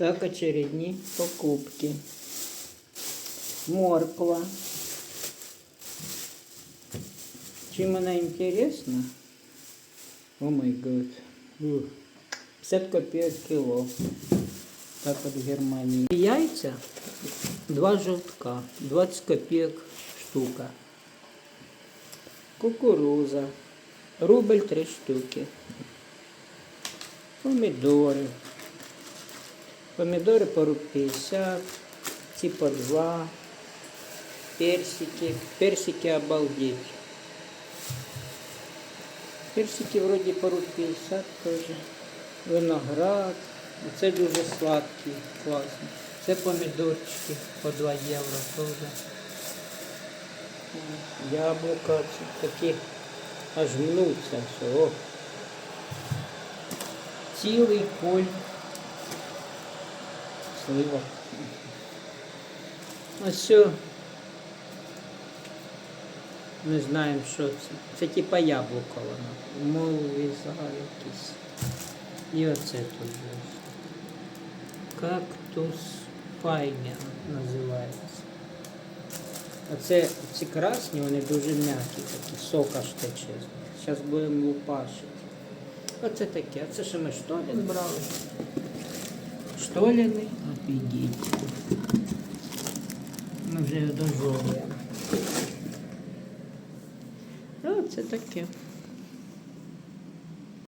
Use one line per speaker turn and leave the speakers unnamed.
Так, очередні покупки. Морква. Чим вона інтересна? О май гад. 50 копійок кіло. Так от в Германії. Яйця два жовтка, 20 копійок штука. Кукуруза. Рубль три штуки. Помідори. Помідори по рубль 50, ці по 2. Персики. Персики обалдеть. Персики вроді по рубль 50 теж. Виноград. Це дуже сладкий, класний. Це помідорчики по 2 євро теж. Яблука такі аж мнуться. Цілий поль. Слива. Ось все. Не знаємо, що це. Це типа яблуко воно. Молвіза якісь. І оце тут. Кактус пайня називається. Оце ці красні, вони дуже м'які, такі, сок аж тече. Зараз будемо лупашити. Оце таке. Це що ми штолін брали. Штоліни, офігеть. Ми вже його Ну, Оце таке.